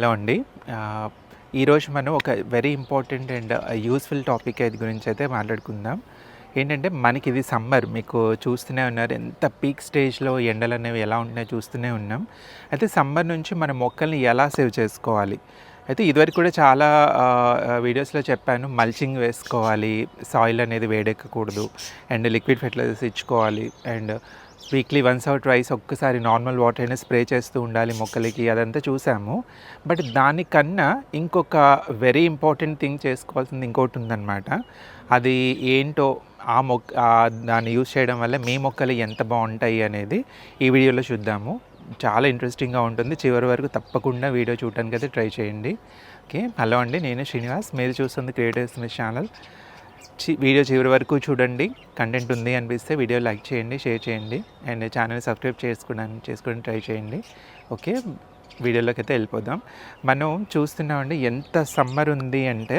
Hello అండి. ఈరోజు మనం ఒక very important and useful topic అయితే గురించి అయితే మాట్లాడుకుందాం. ఏంటంటే మనకి ఇది సమ్మర్ మీకు చూస్తూనే ఉన్నారు. ఎంత పీక్ స్టేజ్లో ఎండలు అనేవి ఎలా ఉంటున్నాయో చూస్తూనే ఉన్నాం. అయితే సమ్మర్ నుంచి మన మొక్కల్ని ఎలా సేవ్ చేసుకోవాలి? అయితే ఇదివరకు కూడా చాలా వీడియోస్లో చెప్పాను. మల్చింగ్ వేసుకోవాలి సాయిల్ అనేది వేడెక్కకూడదు అండ్ లిక్విడ్ ఫెర్టిలైజర్స్ ఇచ్చుకోవాలి and weekly once or twice ఒక్కసారి నార్మల్ వాటర్ అయినా స్ప్రే చేస్తూ ఉండాలి మొక్కలకి అదంతా చూసాము. బట్ దానికన్నా ఇంకొక వెరీ ఇంపార్టెంట్ థింగ్ చేసుకోవాల్సింది ఇంకోటి ఉందన్నమాట. అది ఏంటో ఆ మొక్క దాన్ని యూజ్ చేయడం వల్ల మీ మొక్కలు ఎంత బాగుంటాయి అనేది ఈ వీడియోలో చూద్దాము. చాలా ఇంట్రెస్టింగ్గా ఉంటుంది. చివరి వరకు తప్పకుండా వీడియో చూడడానికి అయితే ట్రై చేయండి. ఓకే హలో అండి నేను శ్రీనివాస్. మీరు చూస్తుంది క్రియేటర్స్ మీ ఛానల్. వీడియో చివరి వరకు చూడండి. కంటెంట్ ఉంది అనిపిస్తే వీడియో లైక్ చేయండి షేర్ చేయండి. అండ్ ఛానల్ సబ్స్క్రైబ్ చేసుకోవడానికి చేసుకొని ట్రై చేయండి. ఓకే? వీడియోలోకి అయితే వెళ్ళిపోదాం. మనం చూస్తున్నామండి ఎంత సమ్మర్ ఉంది అంటే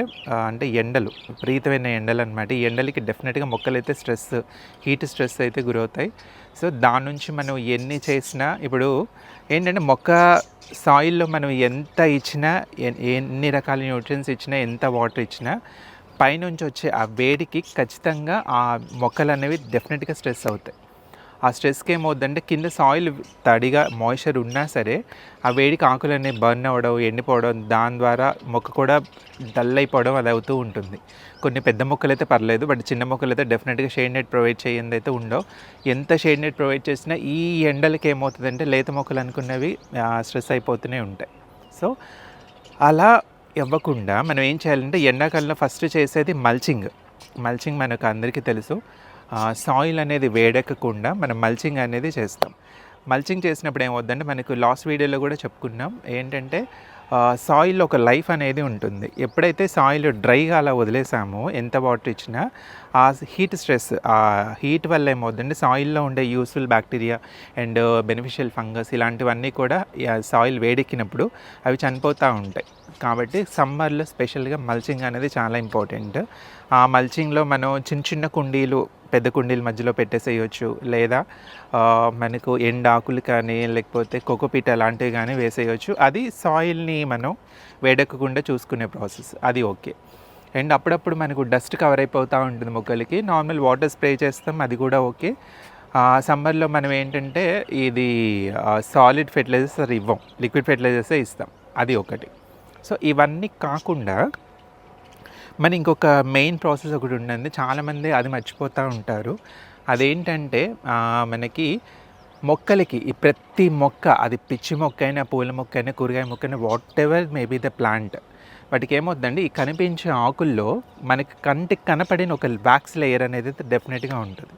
అంటే ఎండలు విపరీతమైన ఎండలు అనమాట ఈ ఎండలకి డెఫినెట్గా మొక్కలు అయితే స్ట్రెస్ హీట్ స్ట్రెస్ అయితే గురవుతాయి. సో దాని నుంచి మనం ఎన్ని చేసినా ఇప్పుడు ఏంటంటే మొక్క సాయిల్లో మనం ఎంత ఇచ్చినా ఎన్ని రకాల న్యూట్రియన్స్ ఇచ్చినా ఎంత వాటర్ ఇచ్చినా పైనుంచి వచ్చే ఆ వేడికి ఖచ్చితంగా ఆ మొక్కలు అనేవి డెఫినెట్గా స్ట్రెస్ అవుతాయి. ఆ స్ట్రెస్కి ఏమవుతుందంటే కింద సాయిల్ తడిగా మాయిశ్చర్ ఉన్నా సరే ఆ వేడికి ఆకులు అనేవి బర్న్ అవ్వడం ఎండిపోవడం దాని ద్వారా మొక్క కూడా డల్ అయిపోవడం అది అవుతూ ఉంటుంది. కొన్ని పెద్ద మొక్కలు అయితే పర్లేదు బట్ చిన్న మొక్కలు అయితే డెఫినెట్గా షేడ్ నెట్ ప్రొవైడ్ చేయండి అయితే ఉండవు. ఎంత షేడ్ నెట్ ప్రొవైడ్ చేసినా ఈ ఎండలకి ఏమవుతుందంటే లేత మొక్కలు అనుకున్నవి స్ట్రెస్ అయిపోతూనే ఉంటాయి. సో అలా ఇవ్వకుండా మనం ఏం చేయాలంటే ఎండాకాలంలో ఫస్ట్ చేసేది మల్చింగ్. మల్చింగ్ మనకు అందరికీ తెలుసు. సాయిల్ అనేది వేడెక్కకుండా మనం మల్చింగ్ అనేది చేస్తాం. మల్చింగ్ చేసినప్పుడు ఏమవుద్దంటే మనకు లాస్ట్ వీడియోలో కూడా చెప్పుకున్నాం. ఏంటంటే సాయిల్ ఒక లైఫ్ అనేది ఉంటుంది. ఎప్పుడైతే సాయిల్ డ్రైగా అలా వదిలేసామో ఎంత వాటర్ ఇచ్చినా ఆ హీట్ స్ట్రెస్ ఆ హీట్ వల్ల ఏమవుతుందంటే సాయిల్లో ఉండే useful bacteria and beneficial fungus ఇలాంటివన్నీ కూడా సాయిల్ వేడెక్కినప్పుడు అవి చనిపోతూ ఉంటాయి. కాబట్టి సమ్మర్లో స్పెషల్గా మల్చింగ్ అనేది చాలా ఇంపార్టెంట్. ఆ మల్చింగ్లో మనం చిన్న చిన్న కుండీలు పెద్ద కుండీల మధ్యలో పెట్టేసేయచ్చు. లేదా మనకు ఎండాకులు కానీ లేకపోతే కోకోపీట్ అలాంటివి కానీ వేసేయచ్చు. అది సాయిల్ని మనం వేడెక్కకుండా చూసుకునే ప్రాసెస్ అది ఓకే. అండ్ అప్పుడప్పుడు మనకు డస్ట్ కవర్ అయిపోతూ ఉంటుంది మొక్కలకి. నార్మల్ వాటర్ స్ప్రే చేస్తాం అది కూడా ఓకే. సమ్మర్లో మనం ఏంటంటే ఇది సాలిడ్ ఫెర్టిలైజర్స్ ఇవ్వం. లిక్విడ్ ఫెర్టిలైజర్సే ఇస్తాం. అది ఒకటి. సో ఇవన్నీ కాకుండా మన ఇంకొక మెయిన్ ప్రాసెస్ ఒకటి ఉండండి చాలామంది అది మర్చిపోతూ ఉంటారు. అదేంటంటే మనకి మొక్కలకి ఈ ప్రతి మొక్క అది పిచ్చి మొక్క అయినా పూల మొక్క అయినా కూరగాయ మొక్క అయినా whatever maybe the plant వాటికి ఏమవుతుందండి ఈ కనిపించే ఆకుల్లో మనకి కంటికి కనపడిన ఒక వ్యాక్స్ లేయర్ అనేది డెఫినెట్గా ఉంటుంది.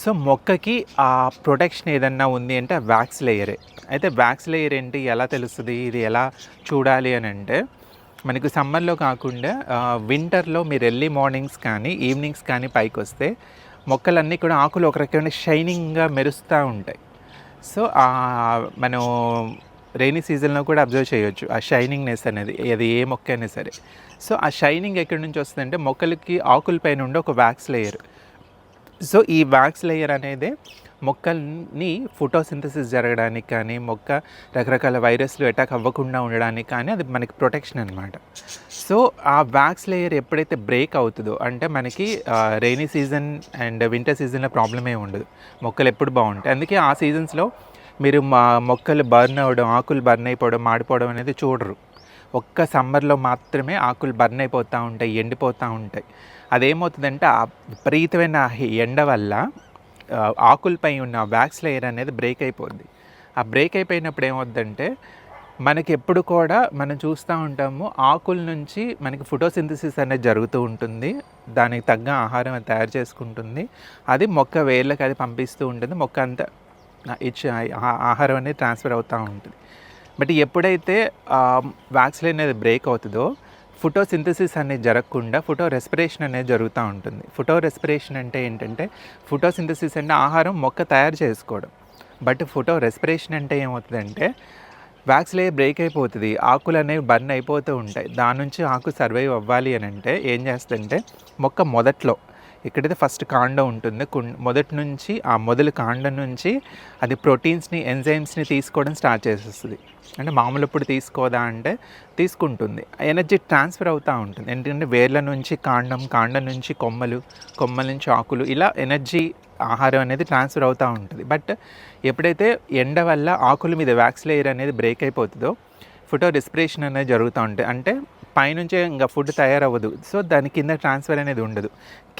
సో మొక్కకి ఆ ప్రొటెక్షన్ ఏదన్నా ఉంది అంటే ఆ వ్యాక్స్ లేయరే. అయితే వ్యాక్స్ లేయర్ ఏంటి? ఎలా తెలుస్తుంది? ఇది ఎలా చూడాలి అని అంటే మనకు సమ్మర్లో కాకుండా వింటర్లో మీరు ఎర్లీ మార్నింగ్స్ కానీ ఈవినింగ్స్ కానీ పైకి వస్తే మొక్కలన్నీ కూడా ఆకులు ఒక రకమైన షైనింగ్గా మెరుస్తూ ఉంటాయి. సో మనం రైనీ సీజన్లో కూడా అబ్జర్వ్ చేయొచ్చు. ఆ షైనింగ్నెస్ అనేది అది ఏ మొక్క అయినా సరే. సో ఆ షైనింగ్ ఎక్కడి నుంచి వస్తుందంటే మొక్కలకి ఆకుల పైన ఉండే ఒక వ్యాక్స్ లేయర్ సో ఈ వ్యాక్స్ లేయర్ అనేది మొక్కల్ని ఫోటోసింథసిస్ జరగడానికి కానీ మొక్క రకరకాల వైరస్లు అటాక్ అవ్వకుండా ఉండడానికి కానీ అది మనకి ప్రొటెక్షన్ అనమాట సో ఆ వ్యాక్స్ లేయర్ ఎప్పుడైతే బ్రేక్ అవుతుందో అంటే మనకి రైనీ సీజన్ అండ్ వింటర్ సీజన్లో ప్రాబ్లమే ఉండదు. మొక్కలు ఎప్పుడు బాగుంటాయి. అందుకే ఆ సీజన్స్లో మీరు మా మొక్కలు బర్న్ అవ్వడం ఆకులు బర్న్ అయిపోవడం మాడిపోవడం అనేది చూడరు. ఒక్క సమ్మర్లో మాత్రమే ఆకులు బర్న్ అయిపోతూ ఉంటాయి ఎండిపోతూ ఉంటాయి. అదేమవుతుందంటే ఆ విపరీతమైన ఎండ వల్ల ఆకులపై ఉన్న వ్యాక్స్ లేయర్ అనేది బ్రేక్ అయిపోద్ది. ఆ బ్రేక్ అయిపోయినప్పుడు ఏమవుద్దంటే మనకి ఎప్పుడు కూడా మనం చూస్తూ ఉంటాము ఆకుల నుంచి మనకి ఫోటోసింథసిస్ అనేది జరుగుతూ ఉంటుంది. దానికి తగ్గ ఆహారం అది తయారు చేసుకుంటుంది. అది మొక్క వేర్లకు అది పంపిస్తూ ఉంటుంది. మొక్క అంతా ఇచ్చి ఆహారం అనేది ట్రాన్స్ఫర్ అవుతూ ఉంటుంది. బట్ ఎప్పుడైతే వ్యాక్సిన్ అనేది బ్రేక్ అవుతుందో ఫోటో సింథసిస్ అనేది జరగకుండా ఫోటో రెస్పిరేషన్ అనేది జరుగుతూ ఉంటుంది. ఫోటో రెస్పిరేషన్ అంటే ఏంటంటే ఫోటో సింథసిస్ అంటే ఆహారం మొక్క తయారు చేసుకోవడం. బట్ ఫోటో రెస్పిరేషన్ అంటే ఏమవుతుందంటే వ్యాక్స్ బ్రేక్ అయిపోతుంది ఆకులు అనేవి బర్న్ అయిపోతూ ఉంటాయి. దాని నుంచి ఆకు సర్వైవ్ అవ్వాలి అని అంటే ఏం చేస్తుందంటే మొక్క మొదట్లో ఇక్కడైతే ఫస్ట్ కాండం ఉంటుంది. మొదటి నుంచి ఆ మొదలు కాండం నుంచి అది ప్రోటీన్స్ని ఎంజైమ్స్ని తీసుకోవడం స్టార్ట్ చేసేస్తుంది. అంటే మామూలు ఇప్పుడు తీసుకోదా అంటే తీసుకుంటుంది. ఎనర్జీ ట్రాన్స్ఫర్ అవుతూ ఉంటుంది. ఎందుకంటే వేర్ల నుంచి కాండం కాండం నుంచి కొమ్మలు కొమ్మల నుంచి ఆకులు ఇలా ఎనర్జీ ఆహారం అనేది ట్రాన్స్ఫర్ అవుతూ ఉంటుంది. బట్ ఎప్పుడైతే ఎండ వల్ల ఆకుల మీద వ్యాక్స్ లేయర్ అనేది బ్రేక్ అయిపోతుందో ఫోటో రెస్పిరేషన్ అనేది జరుగుతూ ఉంటుంది అంటే పైనుంచే ఇంకా ఫుడ్ తయారవ్వదు. సో దాని కింద ట్రాన్స్ఫర్ అనేది ఉండదు.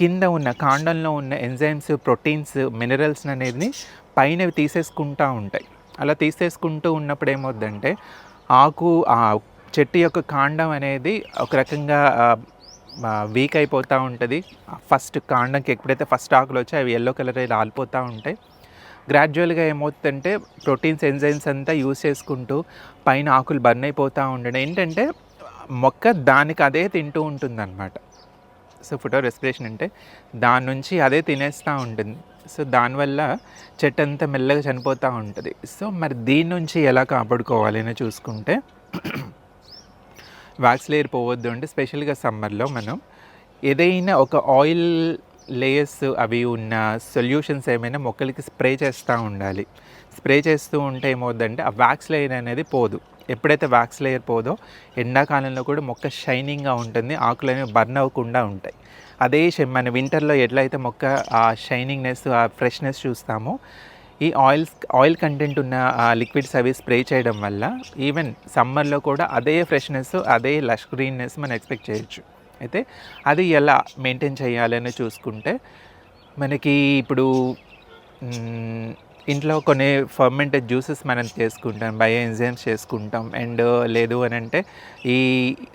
కింద ఉన్న కాండంలో ఉన్న ఎంజైమ్స్ ప్రోటీన్స్ మినరల్స్ అనేది పైన తీసేసుకుంటూ ఉంటాయి. అలా తీసేసుకుంటూ ఉన్నప్పుడు ఏమవుద్దంటే ఆకు ఆ చెట్టు యొక్క కాండం అనేది ఒక రకంగా వీక్ అయిపోతూ ఉంటుంది. ఫస్ట్ కాండంకి ఎప్పుడైతే ఫస్ట్ ఆకులు వచ్చాయి అవి ఎల్లో కలర్ రాలిపోతూ ఉంటాయి. గ్రాడ్యువల్గా ఏమవుతుందంటే ప్రోటీన్స్ ఎంజైమ్స్ అంతా యూస్ చేసుకుంటూ పైన ఆకులు బర్న్ అయిపోతూ ఉండడం. ఏంటంటే మొక్క దానికి అదే తింటూ ఉంటుంది అనమాట సో ఫోటో రెస్పిరేషన్ అంటే దాని నుంచి అదే తినేస్తూ ఉంటుంది. సో దానివల్ల చెట్టు అంతా మెల్లగా చనిపోతూ ఉంటుంది. సో మరి దీని నుంచి ఎలా కాపాడుకోవాలి అని చూసుకుంటే వ్యాక్స్ లేయర్ పోవద్దు అంటే స్పెషల్గా సమ్మర్లో మనం ఏదైనా ఒక ఆయిల్ లేయర్స్ అవి ఉన్న సొల్యూషన్స్ ఏమైనా మొక్కలకి స్ప్రే చేస్తూ ఉండాలి. స్ప్రే చేస్తూ ఉంటే ఏమవుద్దంటే ఆ వ్యాక్స్ లేయర్ అనేది పోదు. ఎప్పుడైతే వ్యాక్స్ లేయర్ పోదో ఎండాకాలంలో కూడా మొక్క షైనింగ్గా ఉంటుంది. ఆకులు అనేవి బర్న్ అవ్వకుండా ఉంటాయి. అదే మన వింటర్లో ఎట్లయితే మొక్క ఆ షైనింగ్నెస్ ఆ ఫ్రెష్నెస్ చూస్తామో ఈ ఆయిల్స్ ఆయిల్ కంటెంట్ ఉన్న లిక్విడ్స్ అవి స్ప్రే చేయడం వల్ల ఈవెన్ సమ్మర్లో కూడా అదే ఫ్రెష్నెస్ అదే లష్ గ్రీన్నెస్ మనం ఎక్స్పెక్ట్ చేయొచ్చు. అయితే అది ఎలా మెయింటైన్ చేయాలని చూసుకుంటే మనకి ఇప్పుడు ఇంట్లో కొన్ని ఫర్మెంటెడ్ జ్యూసెస్ మనం చేసుకుంటాం బయో ఎంజైమ్స్ చేసుకుంటాం. అండ్ uh, లేదు అని అంటే ఈ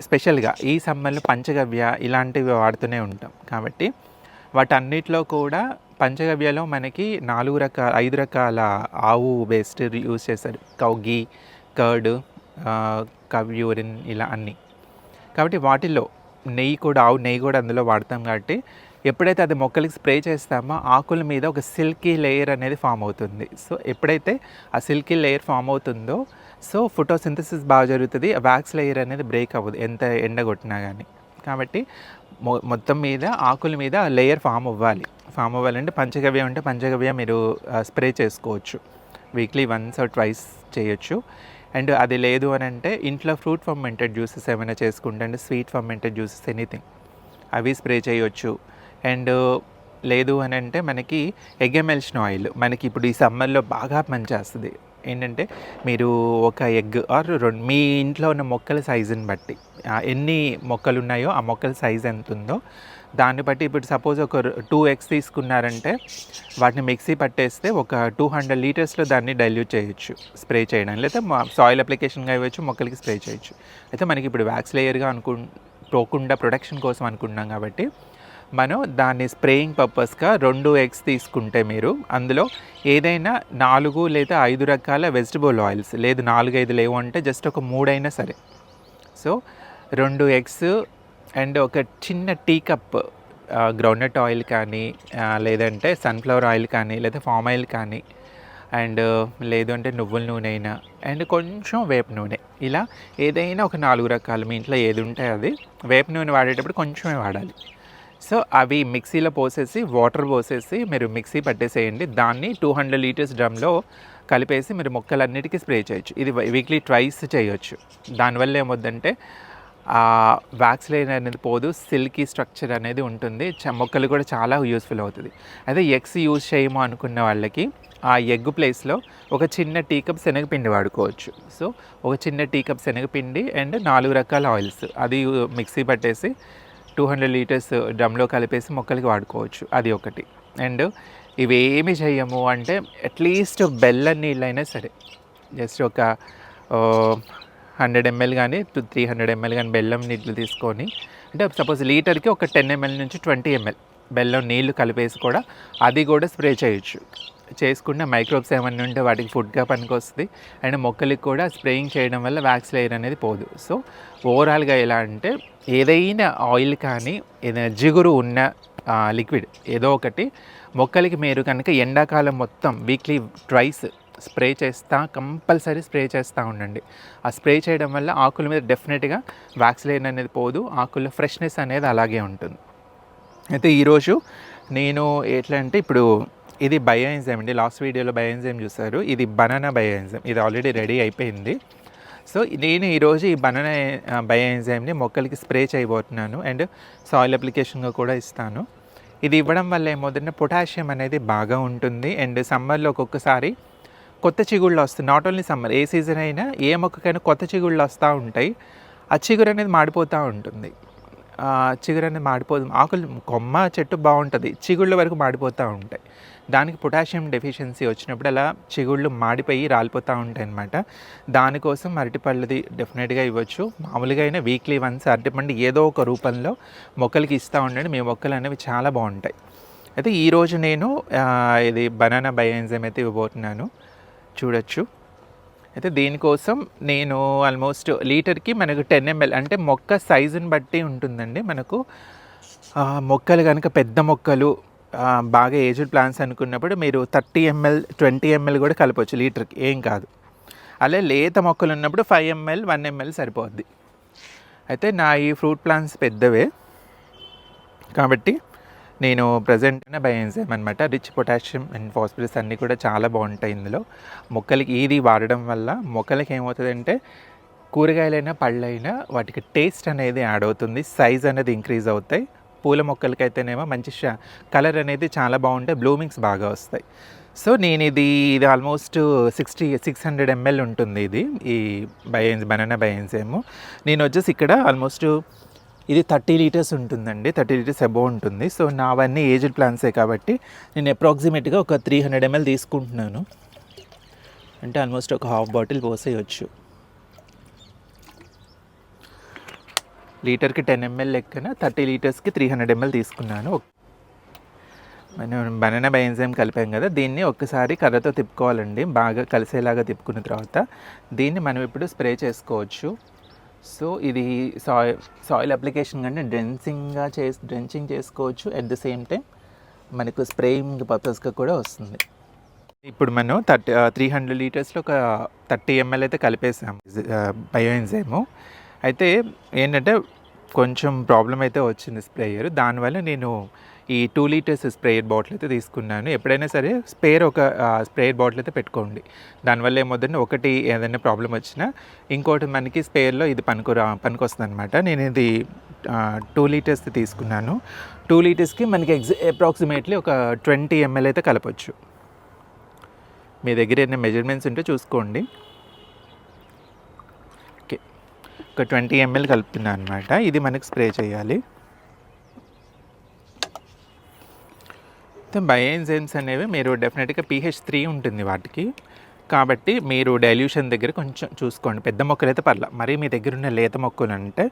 స్పెషల్గా ఈ సమ్మర్లో పంచగవ్య ఇలాంటివి వాడుతూనే ఉంటాం. కాబట్టి వాటన్నిటిలో కూడా పంచగవ్యలో మనకి నాలుగు రకాల ఐదు రకాల ఆవు బేస్డ్ యూస్ చేస్తారు. కౌగి కర్డ్ uh, కవ్యూరిన్ ఇలా అన్నీ. కాబట్టి వాటిల్లో నెయ్యి కూడా ఆవు నెయ్యి కూడా అందులో వాడతాం కాబట్టి ఎప్పుడైతే అది మొక్కలకి స్ప్రే చేస్తామో ఆకుల మీద ఒక సిల్కీ లేయర్ అనేది ఫామ్ అవుతుంది. సో ఎప్పుడైతే ఆ సిల్కీ లేయర్ ఫామ్ అవుతుందో సో ఫోటోసింథసిస్ బాగా జరుగుతుంది. ఆ వ్యాక్స్ లేయర్ అనేది బ్రేక్ అవ్వదు ఎంత ఎండ కొట్టినా కానీ కాబట్టి మొ మొత్తం మీద ఆకుల మీద లేయర్ ఫామ్ అవ్వాలి. ఫామ్ అవ్వాలంటే పంచగవ్య ఉంటే పంచగవ్య మీరు స్ప్రే చేసుకోవచ్చు. వీక్లీ వన్స్ ఆర్ ట్వైస్ చేయొచ్చు. అండ్ అది లేదు అని అంటే ఇంట్లో ఫ్రూట్ ఫర్మెంటెడ్ జ్యూసెస్ ఏమైనా చేసుకుంటే అంటే స్వీట్ ఫర్మెంటెడ్ జ్యూసెస్ ఎనీథింగ్. అవి స్ప్రే చేయొచ్చు. అండ్ లేదు అని అంటే మనకి ఎగ్గెమెల్షన్ ఆయిల్. మనకి ఇప్పుడు ఈ సమ్మర్లో బాగా పనిచేస్తుంది ఏంటంటే మీరు ఒక ఎగ్ ఆర్ రెండు మీ ఇంట్లో ఉన్న మొక్కల సైజుని బట్టి. ఎన్ని మొక్కలు ఉన్నాయో ఆ మొక్కల సైజ్ ఎంత ఉందో దాన్ని బట్టి ఇప్పుడు సపోజ్ ఒక టూ ఎగ్స్ తీసుకున్నారంటే వాటిని మిక్సీ పట్టేస్తే ఒక టూ హండ్రెడ్ లీటర్స్లో దాన్ని డైల్యూట్ చేయొచ్చు స్ప్రే చేయడం లేదా సాయిల్ అప్లికేషన్గా ఇవ్వచ్చు మొక్కలకి స్ప్రే చేయొచ్చు. అయితే మనకి ఇప్పుడు వ్యాక్స్ లేయర్గా అనుకు పోకుండా ప్రొడక్షన్ కోసం అనుకుంటున్నాం కాబట్టి మనం దాన్ని స్ప్రేయింగ్ పర్పస్గా రెండు ఎగ్స్ తీసుకుంటే మీరు అందులో ఏదైనా నాలుగు లేదా ఐదు రకాల వెజిటబుల్ ఆయిల్స్ లేదు నాలుగు ఐదు లేవు అంటే జస్ట్ ఒక మూడైనా సరే. సో రెండు ఎగ్స్ అండ్ ఒక చిన్న టీ కప్ గ్రౌండ్నట్ ఆయిల్ కానీ లేదంటే సన్ఫ్లవర్ ఆయిల్ కానీ లేదా ఫామ్ ఆయిల్ కానీ అండ్ లేదు అంటే నువ్వుల నూనె అయినా అండ్ కొంచెం వేప నూనె. ఇలా ఏదైనా ఒక నాలుగు రకాలు మీ ఇంట్లో ఏది ఉంటే అది వేప నూనె వాడేటప్పుడు కొంచెమే వాడాలి. సో అవి మిక్సీలో పోసేసి వాటర్ పోసేసి మీరు మిక్సీ పట్టేసేయండి. దాన్ని టూ హండ్రెడ్ లీటర్స్ డ్రమ్లో కలిపేసి మీరు మొక్కలన్నిటికీ స్ప్రే చేయొచ్చు. ఇది వీక్లీ ట్వైస్ చేయొచ్చు. దానివల్ల ఏమొద్దంటే వ్యాక్స్ లైన్ అనేది పోదు సిల్కీ స్ట్రక్చర్ అనేది ఉంటుంది. చ- మొక్కలు కూడా చాలా యూస్ఫుల్ అవుతుంది. అదే ఎగ్స్ యూజ్ చేయము అనుకున్న వాళ్ళకి ఆ ఎగ్ ప్లేస్లో ఒక చిన్న టీ కప్ శనగపిండి వాడుకోవచ్చు. సో ఒక చిన్న టీ కప్ శనగపిండి అండ్ నాలుగు రకాల ఆయిల్స్. అది మిక్సీ పట్టేసి టూ హండ్రెడ్ లీటర్స్ డ్రమ్లో కలిపేసి మొక్కలకి వాడుకోవచ్చు. అది ఒకటి. అండ్ ఇవేమి చేయము అంటే అట్లీస్ట్ బెల్లం నీళ్ళైనా సరే. జస్ట్ ఒక హండ్రెడ్ ఎంఎల్ కానీ టూ త్రీ హండ్రెడ్ ఎంఎల్ కానీ బెల్లం నీళ్ళు తీసుకొని అంటే సపోజ్ లీటర్కి ఒక టెన్ ఎంఎల్ నుంచి ట్వంటీ ఎంఎల్ బెల్లం నీళ్ళు కలిపేసి కూడా అది కూడా స్ప్రే చేయొచ్చు. చేసుకుంటే మైక్రోబ్స్ ఏమన్నా ఉంటే వాటికి ఫుడ్గా పనికొస్తుంది. అండ్ మొక్కలకి కూడా స్ప్రేయింగ్ చేయడం వల్ల వ్యాక్స్ లేయర్ అనేది పోదు. సో ఓవరాల్గా ఎలా అంటే ఏదైనా ఆయిల్ కానీ ఏదైనా జిగురు ఉన్న లిక్విడ్ ఏదో ఒకటి మొక్కలకి మీరు కనుక ఎండాకాలం మొత్తం వీక్లీ ట్వైస్ స్ప్రే చేస్తా కంపల్సరీ స్ప్రే చేస్తూ ఉండండి. ఆ స్ప్రే చేయడం వల్ల ఆకుల మీద డెఫినెట్గా వ్యాక్స్ అనేది పోదు. ఆకుల్లో ఫ్రెష్నెస్ అనేది అలాగే ఉంటుంది. అయితే ఈరోజు నేను ఎట్లా అంటే ఇప్పుడు ఇది బయోఎంజైమ్ అండి. లాస్ట్ వీడియోలో బయోఎంజైమ్ చూసారు. ఇది బనానా బయోఎంజైమ్ ఇది ఆల్రెడీ రెడీ అయిపోయింది. సో నేను ఈరోజు ఈ బనానా బయో ఎంజైమ్ని మొక్కలకి స్ప్రే చేయబోతున్నాను. అండ్ సాయిల్ అప్లికేషన్గా కూడా ఇస్తాను. ఇది ఇవ్వడం వల్ల ఏమవుతుందంటే పొటాషియం అనేది బాగా ఉంటుంది. అండ్ సమ్మర్లో ఒక్కొక్కసారి కొత్త చిగుళ్ళు వస్తాయి. నాట్ ఓన్లీ సమ్మర్ ఏ సీజన్ అయినా ఏ మొక్కకైనా కొత్త చిగుళ్ళు వస్తూ ఉంటాయి. ఆ చిగురు అనేది మాడిపోతూ ఉంటుంది. చిగురు అనేది మాడిపోదు ఆకులు కొమ్మ చెట్టు బాగుంటుంది. చిగుళ్ళ వరకు మాడిపోతూ ఉంటాయి. దానికి పొటాషియం డెఫిషియన్సీ వచ్చినప్పుడు అలా చిగుళ్ళు మాడిపోయి రాలిపోతూ ఉంటాయి అనమాట దానికోసం అరటిపళ్ళది డెఫినెట్గా ఇవ్వచ్చు. మామూలుగా అయినా వీక్లీ వన్స్ అరటిపండు ఏదో ఒక రూపంలో మొక్కలకి ఇస్తూ ఉండండి. మీ మొక్కలు అనేవి చాలా బాగుంటాయి. అయితే ఈరోజు నేను ఇది బనానా బయోఎంజైమ్ అయితే ఇవ్వబోతున్నాను. చూడొచ్చు. అయితే దీనికోసం నేను ఆల్మోస్ట్ లీటర్కి మనకు టెన్ ఎంఎల్ అంటే మొక్క సైజుని బట్టి ఉంటుందండి. మనకు మొక్కలు కనుక పెద్ద మొక్కలు బాగా ఏజ్డ్ ప్లాంట్స్ అనుకున్నప్పుడు మీరు థర్టీ ఎంఎల్ ట్వంటీ ఎంఎల్ కూడా కలపవచ్చు లీటర్కి. ఏం కాదు. అలా లేత మొక్కలు ఉన్నప్పుడు ఫైవ్ ఎంఎల్ వన్ ఎంఎల్ సరిపోద్ది. అయితే నా ఈ ఫ్రూట్ ప్లాంట్స్ పెద్దవే. కాబట్టి నేను ప్రజెంట్ బయోఎన్జైమ్ అనమాట రిచ్ పొటాషియం అండ్ ఫాస్ఫరస్ అన్నీ కూడా చాలా బాగుంటాయి ఇందులో. మొక్కలకి ఇది వాడడం వల్ల మొక్కలకి ఏమవుతుందంటే కూరగాయలైనా పళ్ళైనా వాటికి టేస్ట్ అనేది యాడ్ అవుతుంది సైజ్ అనేది ఇంక్రీజ్ అవుతాయి. పూల మొక్కలకైతేనేమో మంచి కలర్ అనేది చాలా బాగుంటాయి బ్లూమింగ్స్ బాగా వస్తాయి. సో నేను ఇది ఇది almost sixty six hundred ml ఉంటుంది ఇది ఈ బయన్స్ బనానా బయోన్సేము నేను వచ్చేసి ఇక్కడ ఆల్మోస్ట్ ఇది థర్టీ లీటర్స్ ఉంటుందండి థర్టీ లీటర్స్ అబోవ్ ఉంటుంది. సో నావన్నీ ఏజ్డ్ ప్లాన్సే కాబట్టి నేను అప్రాక్సిమేట్గా ఒక త్రీ హండ్రెడ్ ఎంఎల్ తీసుకుంటున్నాను. అంటే ఆల్మోస్ట్ ఒక హాఫ్ బాటిల్ పోసేయచ్చు. లీటర్కి టెన్ ఎంఎల్ లెక్కన థర్టీ లీటర్స్కి త్రీ హండ్రెడ్ ఎంఎల్ తీసుకున్నాను. మనం బనానా బెంజైమ్ కలిపాం కదా దీన్ని ఒక్కసారి కర్రతో తిప్పుకోవాలండి. బాగా కలిసేలాగా తిప్పుకున్న తర్వాత దీన్ని మనం ఇప్పుడు స్ప్రే చేసుకోవచ్చు. సో ఇది సాయిల్ సాయిల్ అప్లికేషన్ కంటే డ్రెన్సింగ్గా చేసి డ్రెన్సింగ్ చేసుకోవచ్చు. అట్ ద సేమ్ టైం మనకు స్ప్రేయింగ్ పర్పస్గా కూడా వస్తుంది. ఇప్పుడు మనం థర్టీ త్రీ హండ్రెడ్ లీటర్స్లో ఒక థర్టీ ఎంఎల్ అయితే కలిపేసాము. బయో ఎంజైము అయితే ఏంటంటే కొంచెం ప్రాబ్లం అయితే వచ్చింది స్ప్రేయర్. దానివల్ల నేను ఈ టూ లీటర్స్ స్ప్రేయర్ బాటిల్ అయితే తీసుకున్నాను. ఎప్పుడైనా సరే స్పేర్ ఒక స్ప్రేయర్ బాటిల్ అయితే పెట్టుకోండి. దానివల్ల ఏమవుతుందంటే ఒకటి ఏదైనా ప్రాబ్లం వచ్చినా ఇంకోటి మనకి స్పేర్లో ఇది పనికిరా పనికొస్తుంది అనమాట నేను ఇది టూ లీటర్స్ తీసుకున్నాను. టూ లీటర్స్కి మనకి ఎగ్జ అప్రాక్సిమేట్లీ ఒక ట్వంటీ ఎంఎల్ అయితే కలపచ్చు. మీ దగ్గర ఏమైనా మెజర్మెంట్స్ ఉంటే చూసుకోండి ఓకే ఒక ట్వంటీ ఎంఎల్ కలుపుతున్నాను అనమాట ఇది మనకి స్ప్రే చేయాలి. బయోఎన్జైమ్స్ అనేవి మీరు డెఫినెట్గా పీహెచ్ త్రీ ఉంటుంది వాటికి. కాబట్టి మీరు డైల్యూషన్ దగ్గర కొంచెం చూసుకోండి. పెద్ద మొక్కలు అయితే పర్ల. మరీ మీ దగ్గర ఉన్న లేత మొక్కలు అంటే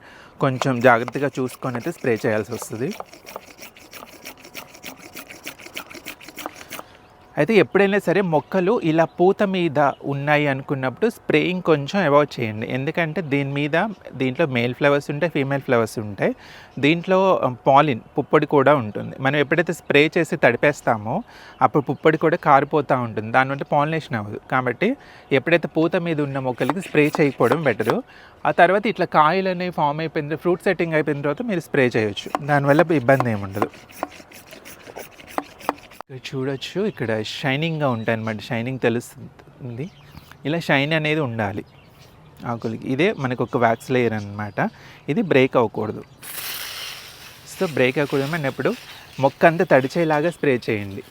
కొంచెం జాగ్రత్తగా చూసుకొని అయితే స్ప్రే చేయాల్సి వస్తుంది. అయితే ఎప్పుడైనా సరే మొక్కలు ఇలా పూత మీద ఉన్నాయి అనుకున్నప్పుడు స్ప్రేయింగ్ కొంచెం అవాయిడ్ చేయండి. ఎందుకంటే దీని మీద దీంట్లో మేల్ ఫ్లవర్స్ ఉంటాయి ఫీమేల్ ఫ్లవర్స్ ఉంటాయి. దీంట్లో పాలిన్ పుప్పొడి కూడా ఉంటుంది. మనం ఎప్పుడైతే స్ప్రే చేసి తడిపేస్తామో అప్పుడు పుప్పొడి కూడా కారిపోతూ ఉంటుంది. దానివల్ల పాలినేషన్ అవ్వదు. కాబట్టి ఎప్పుడైతే పూత మీద ఉన్న మొక్కలకి స్ప్రే చేయకపోవడం బెటరు. ఆ తర్వాత ఇట్లా కాయలు అనేవి ఫామ్ అయిపోయిన ఫ్రూట్ సెట్టింగ్ అయిపోయిన తర్వాత మీరు స్ప్రే చేయొచ్చు. దానివల్ల ఇబ్బంది ఏమి ఉండదు ఇక్కడ చూడొచ్చు. ఇక్కడ షైనింగ్గా ఉంటాయి అన్నమాట షైనింగ్ తెలుస్తుంది. ఇలా షైన్ అనేది ఉండాలి. ఆకులకి. ఇదే మనకు ఒక వ్యాక్స్ లేయర్ అనమాట ఇది బ్రేక్ అవ్వకూడదు. సో బ్రేక్ అవ్వకూడదు అన్నప్పుడు మొక్క అంతా తడిచేలాగా స్ప్రే చేయండి.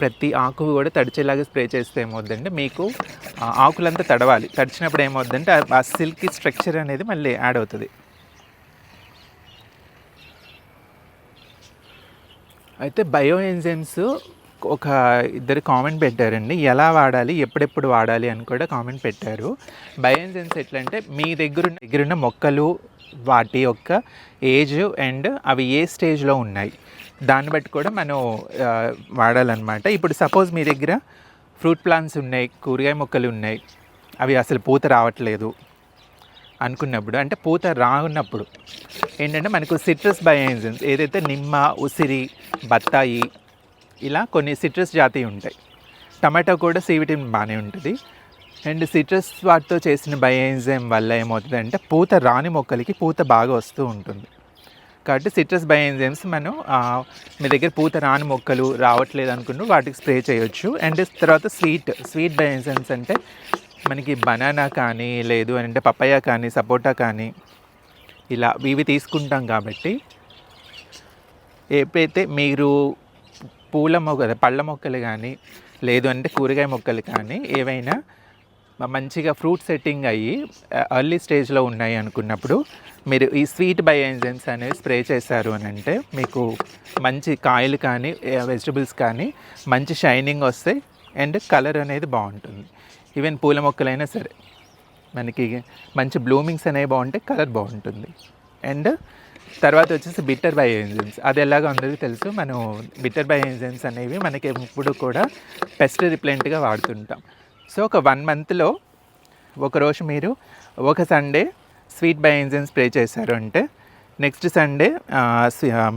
ప్రతి ఆకు కూడా తడిచేలాగా స్ప్రే చేస్తే ఏమవుద్దంటే మీకు ఆకులంతా తడవాలి. తడిచినప్పుడు ఏమవుద్దంటే ఆ- ఆ సిల్కీ స్ట్రక్చర్ అనేది మళ్ళీ యాడ్ అవుతుంది. అయితే బయో ఎంజైమ్స్ ఒక ఇద్దరు కామెంట్ పెట్టారండి. ఎలా వాడాలి ఎప్పుడెప్పుడు వాడాలి అని కూడా కామెంట్ పెట్టారు. బయో ఎంజైమ్స్ ఎట్లా అంటే మీ దగ్గర ఉన్న- దగ్గరున్న మొక్కలు వాటి యొక్క ఏజ్ అండ్ అవి ఏ స్టేజ్లో ఉన్నాయి. దాన్ని బట్టి కూడా మనం వాడాలన్నమాట. ఇప్పుడు సపోజ్ మీ దగ్గర ఫ్రూట్ ప్లాంట్స్ ఉన్నాయి కూరగాయ మొక్కలు ఉన్నాయి. అవి అసలు పూత రావట్లేదు. అనుకున్నప్పుడు అంటే పూత రానున్నప్పుడు ఏంటంటే మనకు సిట్రస్ బయోఎంజైమ్స్ ఏదైతే నిమ్మ ఉసిరి బత్తాయి ఇలా కొన్ని సిట్రస్ జాతి ఉంటాయి. టమాటో కూడా సి విటమిన్ బాగానే ఉంటుంది. అండ్ సిట్రస్ వాటితో చేసిన బయోఎంజైమ్ వల్ల ఏమవుతుందంటే పూత రాని మొక్కలకి పూత బాగా వస్తూ ఉంటుంది. కాబట్టి సిట్రస్ బయోఎంజైమ్స్ మనం మీ దగ్గర పూత రాని మొక్కలు రావట్లేదు అనుకుంటూ వాటికి స్ప్రే చేయొచ్చు. అండ్ తర్వాత స్వీట్ స్వీట్ బయోఎంజైమ్స్ అంటే మనకి బనానా కానీ లేదు అంటే పప్పయ్య కానీ సపోటా కానీ ఇలా ఇవి తీసుకుంటాం కాబట్టి ఎప్పుడైతే మీరు పూల మొక్క పళ్ళ మొక్కలు కానీ లేదు అంటే కూరగాయ మొక్కలు కానీ ఏవైనా మంచిగా ఫ్రూట్ సెట్టింగ్ అయ్యి ఎర్లీ స్టేజ్లో ఉన్నాయి అనుకున్నప్పుడు మీరు ఈ స్వీట్ బయోఎంజైమ్స్ అనేవి స్ప్రే చేశారు అని అంటే మీకు మంచి కాయలు కానీ వెజిటబుల్స్ కానీ మంచి షైనింగ్ వస్తాయి అండ్ కలర్ అనేది బాగుంటుంది. ఈవెన్ పూల మొక్కలైనా సరే. మనకి మంచి బ్లూమింగ్స్ అనేవి బాగుంటాయి కలర్ బాగుంటుంది. అండ్ తర్వాత వచ్చేసి బిట్టర్ బై ఎంజైమ్స్. అది ఎలాగో అందరికీ తెలుసు. మనం బిట్టర్ బై ఎంజైమ్స్ అనేవి మనకి ఎప్పుడు కూడా పెస్ట్ రిప్లెంట్గా వాడుతుంటాం. సో ఒక వన్ మంత్లో ఒకరోజు మీరు ఒక Sunday sweet bio enzyme spray చేశారు అంటే next Sunday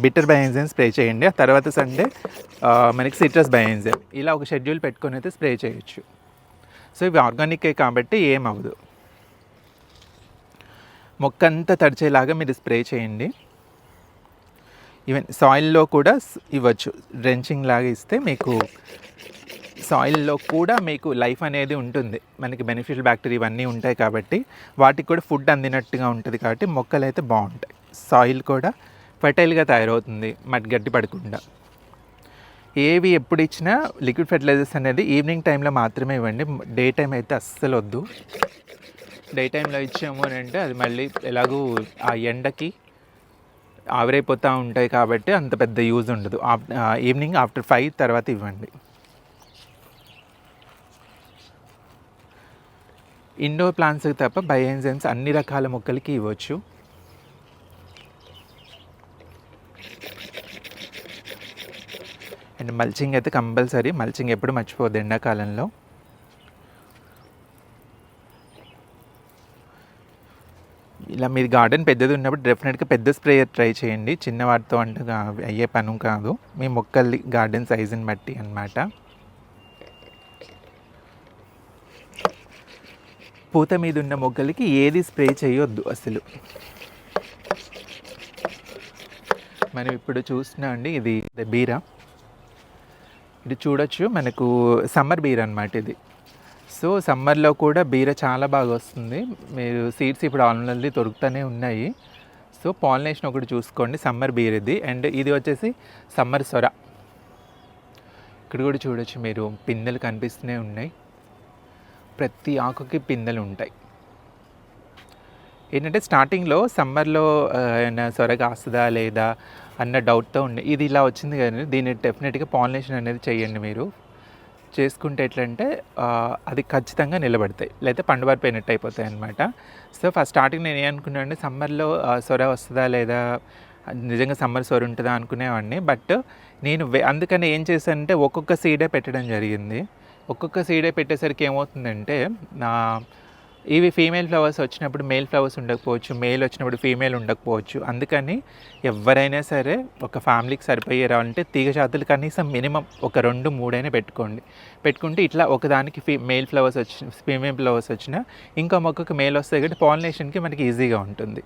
bitter bio enzyme spray చేయండి. ఆ తర్వాత సండే మనకి సిట్రస్ బై ఎంజైమ్. ఇలా ఒక షెడ్యూల్ పెట్టుకొని అయితే స్ప్రే చేయొచ్చు. సో ఇవి ఆర్గానికే కాబట్టి ఏమవ్వదు. మొక్క అంతా తడిచేలాగా మీరు స్ప్రే చేయండి. ఈవెన్ సాయిల్లో కూడా ఇవ్వచ్చు. డ్రెంచింగ్ లాగా ఇస్తే మీకు సాయిల్లో కూడా మీకు లైఫ్ అనేది ఉంటుంది. మనకి బెనిఫిషియల్ బ్యాక్టీరియా ఇవన్నీ ఉంటాయి కాబట్టి వాటికి కూడా ఫుడ్ అందినట్టుగా ఉంటుంది కాబట్టి మొక్కలు అయితే బాగుంటాయి. సాయిల్ కూడా ఫర్టైల్గా తయారవుతుంది. మట్టి గట్టి పడకుండా. ఏవి ఎప్పుడు ఇచ్చినా లిక్విడ్ ఫెర్టిలైజర్స్ అనేది ఈవినింగ్ టైంలో మాత్రమే ఇవ్వండి. డే టైం అయితే అస్సలు వద్దు. డే టైంలో ఇచ్చాము అని అంటే అది మళ్ళీ ఎలాగూ ఆ ఎండకి ఆవిరైపోతూ ఉంటాయి కాబట్టి అంత పెద్ద యూజ్ ఉండదు. ఆఫ్- ఈవినింగ్ ఆఫ్టర్ ఫైవ్ తర్వాత ఇవ్వండి. ఇండోర్ ప్లాంట్స్కి తప్ప బయోఎంజైమ్స్ అన్ని రకాల మొక్కలకి ఇవ్వచ్చు. అండ్ మల్చింగ్ అయితే కంపల్సరీ. మల్చింగ్ ఎప్పుడు మర్చిపోద్ది ఎండాకాలంలో. ఇలా మీరు గార్డెన్ పెద్దది ఉన్నప్పుడు డెఫినెట్గా పెద్ద స్ప్రేయర్ ట్రై చేయండి. చిన్న వాటితో అంటే అయ్యే పను కాదు. మీ మొక్కల్ని గార్డెన్ సైజుని బట్టి అన్నమాట. పూత మీద ఉన్న మొక్కలకి ఏది స్ప్రే చేయొద్దు అసలు. మనం ఇప్పుడు చూస్తున్నాం అండి ఇది బీరా. ఇది చూడొచ్చు. మనకు సమ్మర్ బీర అనమాట ఇది. సో సమ్మర్లో కూడా బీర చాలా బాగా వస్తుంది. మీరు సీడ్స్ ఇప్పుడు ఆన్లైన్లో దొరుకుతూనే ఉన్నాయి. సో పాలినేషన్ ఒకటి చూసుకోండి. సమ్మర్ బీర్ ఇది. అండ్ ఇది వచ్చేసి సమ్మర్ సొర. ఇక్కడ కూడా చూడొచ్చు మీరు. పిందెలు కనిపిస్తూనే ఉన్నాయి. ప్రతి ఆకుకి పిందెలు ఉంటాయి. ఏంటంటే స్టార్టింగ్లో సమ్మర్లో ఏమైనా సొరగా కాస్తుందా లేదా అన్న డౌట్తో ఉండే. ఇది ఇలా వచ్చింది కానీ దీన్ని డెఫినెట్గా పాలినేషన్ అనేది చేయండి మీరు. చేసుకుంటే ఎట్లంటే అది ఖచ్చితంగా నిలబడతాయి. లేకపోతే పండుబారిపోయినట్టు అయిపోతాయి అనమాట సో ఫస్ట్ స్టార్టింగ్ నేను ఏమనుకున్నాను అంటే సమ్మర్లో సొర వస్తుందా లేదా నిజంగా సమ్మర్ సొర ఉంటుందా అనుకునేవాడిని. బట్ నేను వే- అందుకని ఏం చేశానంటే ఒక్కొక్క సీడే పెట్టడం జరిగింది. ఒక్కొక్క సీడే పెట్టేసరికి ఏమవుతుందంటే నా ఇవి ఫీమేల్ ఫ్లవర్స్ వచ్చినప్పుడు మేల్ ఫ్లవర్స్ ఉండకపోవచ్చు మేల్ వచ్చినప్పుడు ఫీమేల్ ఉండకపోవచ్చు. అందుకని ఎవరైనా సరే ఒక ఫ్యామిలీకి సరిపోయే రావాలంటే తీగ జాతులు కనీసం మినిమం ఒక రెండు మూడైనా పెట్టుకోండి. పెట్టుకుంటే ఇట్లా ఒకదానికి ఫీ మేల్ ఫ్లవర్స్ వచ్చిన ఫీమేల్ ఫ్లవర్స్ వచ్చినా ఇంకో మొక్కకు మేల్ వస్తాయి కాబట్టి పాలినేషన్కి మనకి ఈజీగా ఉంటుంది.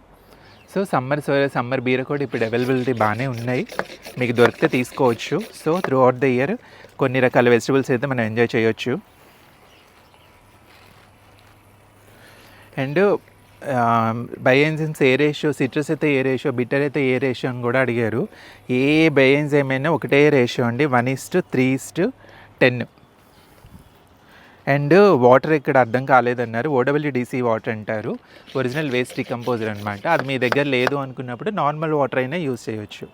సో సమ్మర్ సోయ సమ్మర్ బీర కూడా ఇప్పుడు అవైలబిలిటీ బాగానే ఉన్నాయి. మీకు దొరికితే తీసుకోవచ్చు. So throughout the year కొన్ని రకాల వెజిటబుల్స్ అయితే మనం ఎంజాయ్ చేయొచ్చు. అండ్ బయోఎంజిన్స్ ఏ రేషియో సిట్రస్ అయితే ఏ రేషియో బిటర్ అయితే ఏ రేషియో అని కూడా అడిగారు. ఏ బయోఎంజ్ ఏమైనా ఒకటే రేషియో అండి. One is to three is to ten and water ఇక్కడ అర్థం కాలేదన్నారు. ఓడబ్ల్యూడిసి వాటర్ అంటారు. ఒరిజినల్ వేస్ట్ డికంపోజర్ అనమాట అది మీ దగ్గర లేదు అనుకున్నప్పుడు నార్మల్ వాటర్ అయినా యూజ్ చేయొచ్చు.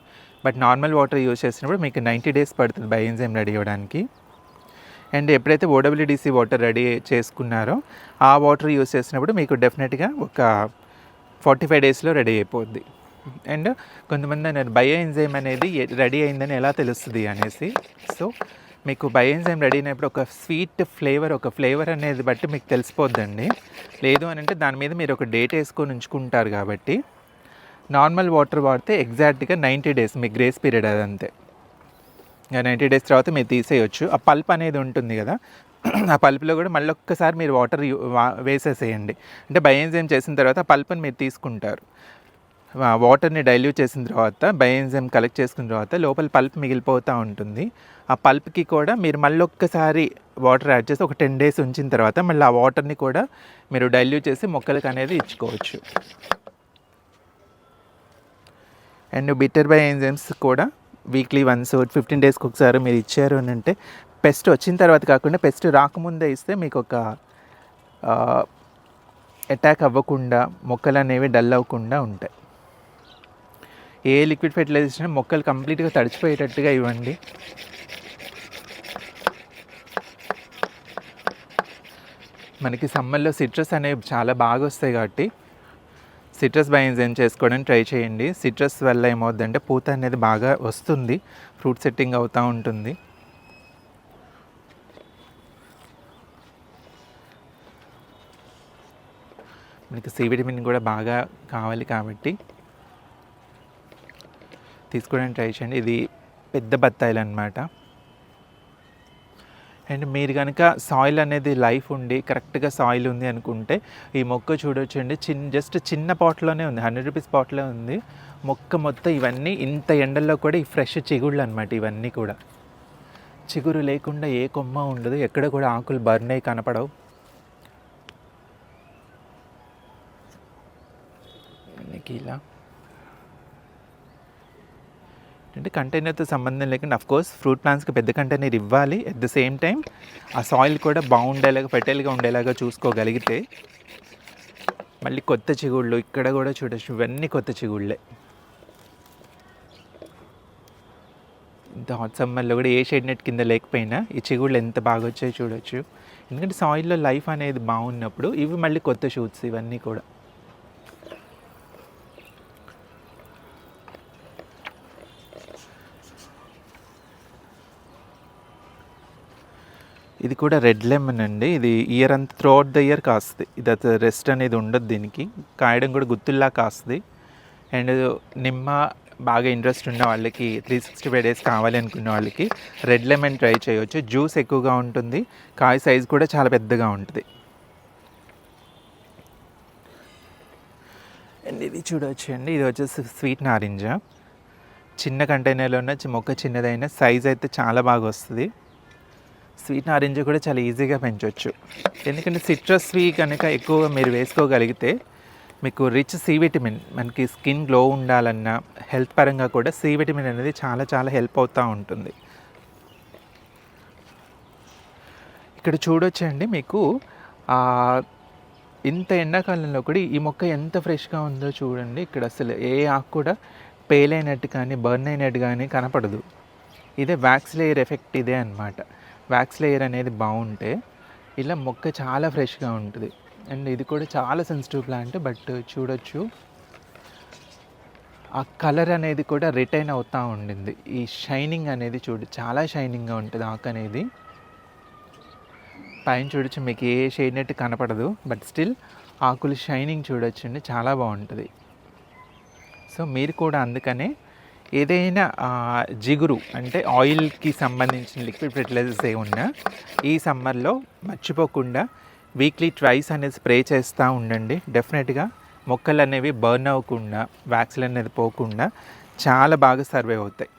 బట్ నార్మల్ వాటర్ యూజ్ చేసినప్పుడు మీకు నైంటీ డేస్ పడుతుంది బయోఎన్జైమ్ రెడీ అవ్వడానికి. అండ్ ఎప్పుడైతే ఓడబ్ల్యూడిసి వాటర్ రెడీ చేసుకున్నారో ఆ వాటర్ యూస్ చేసినప్పుడు మీకు డెఫినెట్గా ఒక ఫార్టీ ఫైవ్ డేస్లో రెడీ అయిపోద్ది. అండ్ కొంతమంది అన్నారు బయో ఎంజైమ్ అనేది రెడీ అయిందని ఎలా తెలుస్తుంది అనేసి. సో మీకు బయో ఎంజైమ్ రెడీ అయినప్పుడు ఒక స్వీట్ ఫ్లేవర్ ఒక ఫ్లేవర్ అనేది బట్టి మీకు తెలిసిపోద్దండి. లేదు అని అంటే దాని మీద మీరు ఒక డేట్ వేసుకొని ఉంచుకుంటారు కాబట్టి నార్మల్ వాటర్ వాడితే ఎగ్జాక్ట్గా నైంటీ డేస్ మీ గ్రేస్ పీరియడ్ అదంతే. నైంటీ డేస్ తర్వాత మీరు తీసేయొచ్చు. ఆ పల్ప్ అనేది ఉంటుంది కదా. ఆ పల్పులో కూడా మళ్ళీ ఒక్కసారి మీరు వాటర్ వేసేసేయండి. అంటే బయోఎంజైమ్ చేసిన తర్వాత ఆ మీరు తీసుకుంటారు. వాటర్ని డైల్యూట్ చేసిన తర్వాత బయోఎంజైమ్ కలెక్ట్ చేసుకున్న తర్వాత లోపల పల్ప్ మిగిలిపోతూ ఉంటుంది. ఆ పల్ప్కి కూడా మీరు మళ్ళీ ఒక్కసారి వాటర్ యాడ్ చేసి ఒక టెన్ డేస్ ఉంచిన తర్వాత మళ్ళీ ఆ వాటర్ని కూడా మీరు డైల్యూట్ చేసి మొక్కలకు అనేది ఇచ్చుకోవచ్చు. అండ్ బిటర్ బయోఎంజైమ్స్ కూడా వీక్లీ వన్స్ ఫిఫ్టీన్ డేస్కి ఒకసారి మీరు ఇచ్చారు అని అంటే పెస్ట్ వచ్చిన తర్వాత కాకుండా పెస్ట్ రాకముందే ఇస్తే మీకు ఒక అటాక్ అవ్వకుండా మొక్కలు అనేవి డల్ అవ్వకుండా ఉంటాయి. ఏ లిక్విడ్ ఫెర్టిలైజేషన్ మొక్కలు కంప్లీట్గా తడిచిపోయేటట్టుగా ఇవ్వండి. మనకి సమ్మర్లో సిట్రస్ అనేవి చాలా బాగా వస్తాయి కాబట్టి సిట్రస్ బైన్జైన్ చేసుకోవడానికి ట్రై చేయండి. సిట్రస్ వల్ల ఏమవుద్దంటే పూత అనేది బాగా వస్తుంది. ఫ్రూట్ సెట్టింగ్ అవుతూ ఉంటుంది. మనకి సి విటమిన్ కూడా బాగా కావాలి కాబట్టి తీసుకోవడానికి ట్రై చేయండి. ఇది పెద్ద బత్తాయిలు అనమాట అండ్ మీరు కనుక సాయిల్ అనేది లైఫ్ ఉండి కరెక్ట్గా సాయిల్ ఉంది అనుకుంటే ఈ మొక్క చూడొచ్చండి. చిన్న జస్ట్ చిన్న పాట్లోనే ఉంది హండ్రెడ్ రూపీస్ పాట్లో ఉంది. మొక్క మొత్తం ఇవన్నీ ఇంత ఎండల్లో కూడా ఈ ఫ్రెష్ చిగుళ్ళు అనమాట ఇవన్నీ కూడా. చిగురు లేకుండా ఏ కొమ్మ ఉండదు ఎక్కడ కూడా ఆకులు బర్న్ అయి కనపడవు. ఇలా అంటే కంటైనర్తో సంబంధం లేకుండా అఫ్ కోర్స్ ఫ్రూట్ ప్లాంట్స్కి పెద్ద కంటైనర్ ఇవ్వాలి. అట్ ద సేమ్ టైం ఆ సాయిల్ కూడా బాగుండేలాగా ఫెర్టైల్గా ఉండేలాగా చూసుకోగలిగితే మళ్ళీ కొత్త చిగుళ్ళు ఇక్కడ కూడా చూడొచ్చు ఇవన్నీ కొత్త చిగుళ్ళే. ఇంత హాట్ సమ్మర్లో కూడా ఏ షేడ్ నెట్ కింద లేకపోయినా ఈ చిగుళ్ళు ఎంత బాగా వచ్చాయో చూడొచ్చు. ఎందుకంటే సాయిల్లో లైఫ్ అనేది బాగున్నప్పుడు ఇవి మళ్ళీ కొత్త షూట్స్ ఇవన్నీ కూడా. ఇది కూడా రెడ్ లెమన్ అండి. ఇది ఇయర్ అంత త్రూ అవుట్ ద ఇయర్ కాస్తుంది. ఇది రెస్ట్ అనేది ఉండదు దీనికి. కాయడం కూడా గుత్తుల్లా కాస్తుంది. అండ్ నిమ్మ బాగా ఇంట్రెస్ట్ ఉన్న వాళ్ళకి త్రీ సిక్స్టీ ఫైవ్ డేస్ కావాలి అనుకున్న వాళ్ళకి రెడ్ లెమన్ ట్రై చేయవచ్చు జ్యూస్ ఎక్కువగా ఉంటుంది. కాయ సైజ్ కూడా చాలా పెద్దగా ఉంటుంది. అండ్ ఇది చూడవచ్చు అండి. ఇది వచ్చేసి స్వీట్ నారింజ. చిన్న కంటైనర్లో ఉన్న మొక్క చిన్నదైన సైజ్ అయితే చాలా బాగా వస్తుంది. స్వీట్ నారింజ కూడా చాలా ఈజీగా పెంచవచ్చు ఎందుకంటే సిట్రస్వి కనుక ఎక్కువగా మీరు వేసుకోగలిగితే మీకు రిచ్ సి విటమిన్ మనకి స్కిన్ గ్లో ఉండాలన్నా హెల్త్ పరంగా కూడా సి విటమిన్ అనేది చాలా చాలా హెల్ప్ అవుతూ ఉంటుంది. ఇక్కడ చూడొచ్చండి మీకు ఇంత ఎండాకాలంలో కూడా ఈ మొక్క ఎంత ఫ్రెష్గా ఉందో చూడండి. ఇక్కడ అసలు ఏ ఆకు కూడా పేలైనట్టు కానీ బర్న్ అయినట్టు కానీ కనపడదు. ఇదే వ్యాక్స్ లేయర్ ఎఫెక్ట్ ఇదే అనమాట వ్యాక్స్ లేయర్ అనేది బాగుంటే ఇలా మొక్క చాలా ఫ్రెష్గా ఉంటుంది. అండ్ ఇది కూడా చాలా సెన్సిటివ్ ప్లాంట్ బట్ చూడొచ్చు. ఆ కలర్ అనేది కూడా రిటైన్ అవుతూ ఉండింది. ఈ షైనింగ్ అనేది చూడు చాలా షైనింగ్గా ఉంటుంది ఆకు అనేది. పైన చూడొచ్చు మీకు ఏ షేడ్ కనపడదు బట్ స్టిల్ ఆకులు షైనింగ్ చూడొచ్చండి చాలా బాగుంటుంది. సో మీరు కూడా అందుకనే ఏదైనా జిగురు అంటే ఆయిల్కి సంబంధించిన లిక్విడ్ ఫెర్టిలైజర్స్ ఏ ఉన్నా ఈ సమ్మర్లో మర్చిపోకుండా వీక్లీ ట్వైస్ అనేది స్ప్రే చేస్తూ ఉండండి. డెఫినెట్గా మొక్కలు అనేవి బర్న్ అవ్వకుండా వ్యాక్సిన్ అనేది పోకుండా చాలా బాగా సర్వే అవుతాయి.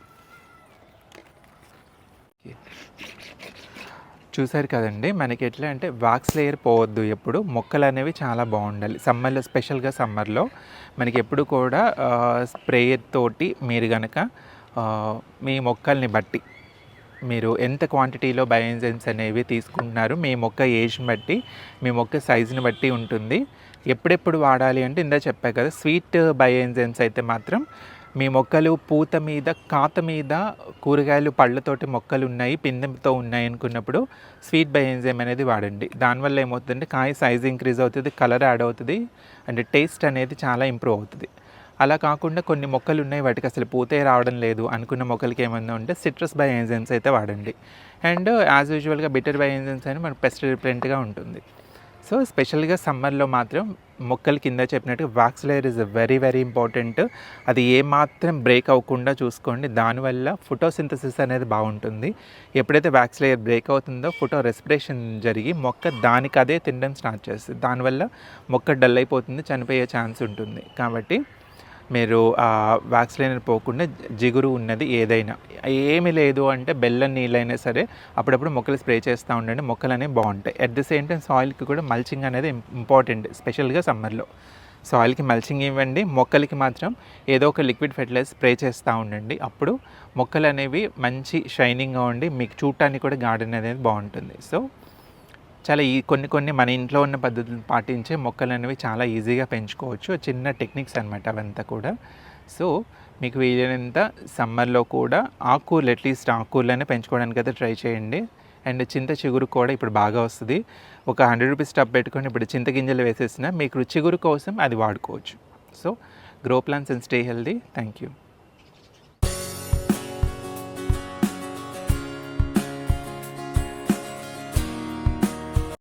చూసారు కదండి మనకి ఎట్లా అంటే వాక్స్ లేయర్ పోవద్దు ఎప్పుడు. మొక్కలు అనేవి చాలా బాగుండాలి. సమ్మర్లో స్పెషల్గా సమ్మర్లో మనకి ఎప్పుడు కూడా స్ప్రేయర్ తోటి మీరు కనుక మీ మొక్కల్ని బట్టి మీరు ఎంత క్వాంటిటీలో బయోఎంజైమ్స్ అనేవి తీసుకుంటున్నారు మీ మొక్క ఏజ్ని బట్టి మీ మొక్క సైజుని బట్టి ఉంటుంది. ఎప్పుడెప్పుడు వాడాలి అంటే ఇందా చెప్పా కదా స్వీట్ బయోఎంజైమ్స్ అయితే మాత్రం మీ మొక్కలు పూత మీద కాత మీద కూరగాయలు పళ్ళతోటి మొక్కలు ఉన్నాయి పిందెతో ఉన్నాయి అనుకున్నప్పుడు స్వీట్ బయోఎంజైమ్ అనేది వాడండి. దానివల్ల ఏమవుతుందంటే కాయ సైజ్ ఇంక్రీజ్ అవుతుంది కలర్ యాడ్ అవుతుంది అండ్ టేస్ట్ అనేది చాలా ఇంప్రూవ్ అవుతుంది. అలా కాకుండా కొన్ని మొక్కలు ఉన్నాయి వాటికి అసలు పూతే రావడం లేదు అనుకున్న మొక్కలకి ఏమన్నా ఉంటే సిట్రస్ బై అయితే వాడండి. అండ్ యాజ్ యూజువల్గా బిటర్ బై అని మనకు పెస్ట్ రిప్లెంట్గా ఉంటుంది. సో స్పెషల్గా సమ్మర్లో మాత్రం మొక్కలు కింద చెప్పినట్టు wax layer is very very important. అది ఏ మాత్రం బ్రేక్ అవ్వకుండా చూసుకోండి. దానివల్ల ఫోటోసింథసిస్ అనేది బాగుంటుంది. ఎప్పుడైతే వ్యాక్స్ లేయర్ బ్రేక్ అవుతుందో ఫోటో రెస్పిరేషన్ జరిగి మొక్క దానికి అదే తినడం స్టార్ట్ చేస్తుంది. దానివల్ల మొక్క డల్ అయిపోతుంది చనిపోయే ఛాన్స్ ఉంటుంది. కాబట్టి మీరు వ్యాక్సిన్ పోకుండా జిగురు ఉన్నది ఏదైనా. ఏమి లేదు అంటే బెల్లం నీళ్ళైనా సరే అప్పుడప్పుడు మొక్కలు స్ప్రే చేస్తూ ఉండండి. మొక్కలు అనేవి బాగుంటాయి. అట్ ద సేమ్ టైం సాయిల్కి కూడా మల్చింగ్ అనేది ఇంపార్టెంట్ స్పెషల్గా సమ్మర్లో సాయిల్కి మల్చింగ్ ఇవ్వండి. మొక్కలకి మాత్రం ఏదో ఒక లిక్విడ్ ఫెర్టిలైజర్ స్ప్రే చేస్తూ ఉండండి. అప్పుడు మొక్కలు అనేవి మంచి షైనింగ్గా ఉండి మీకు చూడటానికి కూడా గార్డెన్ అనేది బాగుంటుంది. సో చాలా ఈ కొన్ని కొన్ని మన ఇంట్లో ఉన్న పద్ధతులు పాటించే మొక్కలు అనేవి చాలా ఈజీగా పెంచుకోవచ్చు. చిన్న టెక్నిక్స్ అనమాట అవంతా కూడా. సో మీకు వీలైనంత సమ్మర్లో కూడా ఆకుకూరలు అట్లీస్ట్ ఆకుకూరలనే పెంచుకోవడానికి అయితే ట్రై చేయండి. అండ్ చింత చిగురు కూడా ఇప్పుడు బాగా వస్తుంది. ఒక హండ్రెడ్ రూపీస్ టబ్ పెట్టుకొని ఇప్పుడు చింత గింజలు వేసేసిన మీకు చిగురు కోసం అది వాడుకోవచ్చు. So grow plants and stay healthy thank you